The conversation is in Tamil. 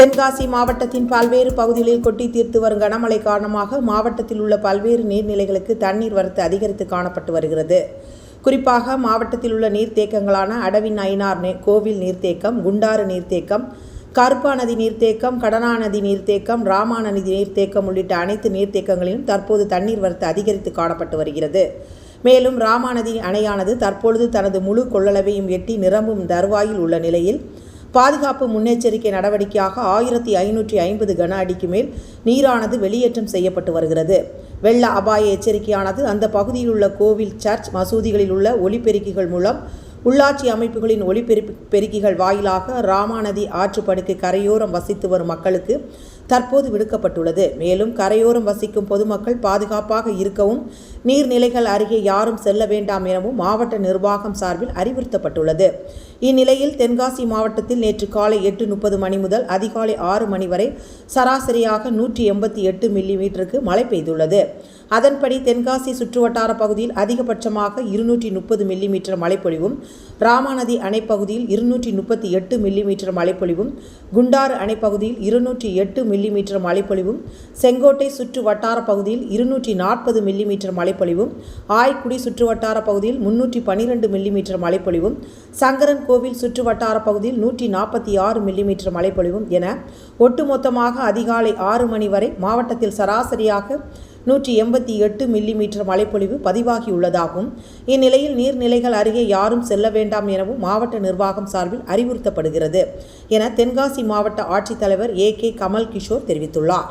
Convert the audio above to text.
தென்காசி மாவட்டத்தின் பல்வேறு பகுதிகளில் கொட்டி தீர்த்து வரும் கனமழை காரணமாக மாவட்டத்தில் உள்ள பல்வேறு நீர்நிலைகளுக்கு தண்ணீர் வரத்து அதிகரித்து காணப்பட்டு வருகிறது. குறிப்பாக மாவட்டத்தில் உள்ள நீர்த்தேக்கங்களான அடவின் நயினார் கோவில் நீர்த்தேக்கம் குண்டாறு நீர்த்தேக்கம் கருப்பா நதி நீர்த்தேக்கம் கடனா நதி நீர்த்தேக்கம் ராமா நதி நீர்த்தேக்கம் உள்ளிட்ட அனைத்து நீர்த்தேக்கங்களிலும் தற்போது தண்ணீர் வரத்து அதிகரித்து காணப்பட்டு வருகிறது. மேலும் ராமாநதி அணையானது தற்பொழுது தனது முழு கொள்ளளவையும் எட்டி நிரம்பும் தருவாயில் உள்ள நிலையில் பாதுகாப்பு முன்னெச்சரிக்கை நடவடிக்கையாக ஆயிரத்தி ஐநூற்றி ஐம்பது கன அடிக்கு மேல் நீரானது வெளியேற்றம் செய்யப்பட்டு வருகிறது. வெள்ள அபாய எச்சரிக்கையானது அந்த பகுதியில் உள்ள கோவில் சர்ச் மசூதிகளில் உள்ள ஒலிபெருக்கிகள் மூலம் உள்ளாட்சி அமைப்புகளின் ஒலிபெருப்பி பெருக்கிகள் வாயிலாக ராமாநதி ஆற்றுப்படுக்கை கரையோரம் வசித்து வரும் மக்களுக்கு தற்போது விடுக்கப்பட்டுள்ளது. மேலும் கரையோரம் வசிக்கும் பொதுமக்கள் பாதுகாப்பாக இருக்கவும் நீர்நிலைகள் அருகே யாரும் செல்ல வேண்டாம் எனவும் மாவட்ட நிர்வாகம் சார்பில் அறிவுறுத்தப்பட்டுள்ளது. இந்நிலையில் தென்காசி மாவட்டத்தில் நேற்று காலை எட்டு முப்பது மணி முதல் அதிகாலை ஆறு மணி வரை சராசரியாக நூற்றி எண்பத்தி எட்டு மில்லி மீட்டருக்கு மழை பெய்துள்ளது. அதன்படி தென்காசி சுற்றுவட்டார பகுதியில் அதிகபட்சமாக இருநூற்றி முப்பது மில்லிமீட்டர் மழைப்பொழிவும் ராமாநதி அணைப்பகுதியில் இருநூற்றி முப்பத்தி எட்டு மில்லிமீட்டர் மழைப்பொழிவும் குண்டாறு அணைப்பகுதியில் இருநூற்றி எட்டு மில்லிமீட்டர் மழைப்பொழிவும் செங்கோட்டை சுற்று வட்டார பகுதியில் இருநூற்றி நாற்பது மில்லிமீட்டர் மழைப்பொழிவும் ஆய்க்குடி சுற்று வட்டார பகுதியில் முன்னூற்றி பன்னிரெண்டு மில்லிமீட்டர் மழைப்பொழிவும் சங்கரன் கோவில் சுற்று வட்டார பகுதியில் நூற்றி நாற்பத்தி ஆறு மில்லிமீட்டர் மழைப்பொழிவும் என ஒட்டுமொத்தமாக அதிகாலை ஆறு மணி வரை மாவட்டத்தில் சராசரியாக நூற்றி எண்பத்தி எட்டு மில்லிமீட்டர் மழைப்பொழிவு பதிவாகியுள்ளதாகவும் இந்நிலையில் நீர்நிலைகள் அருகே யாரும் செல்ல வேண்டாம் எனவும் மாவட்ட நிர்வாகம் சார்பில் அறிவுறுத்தப்படுகிறது என தென்காசி மாவட்ட ஆட்சித்தலைவர் ஏ கே கமல் கிஷோர் தெரிவித்துள்ளார்.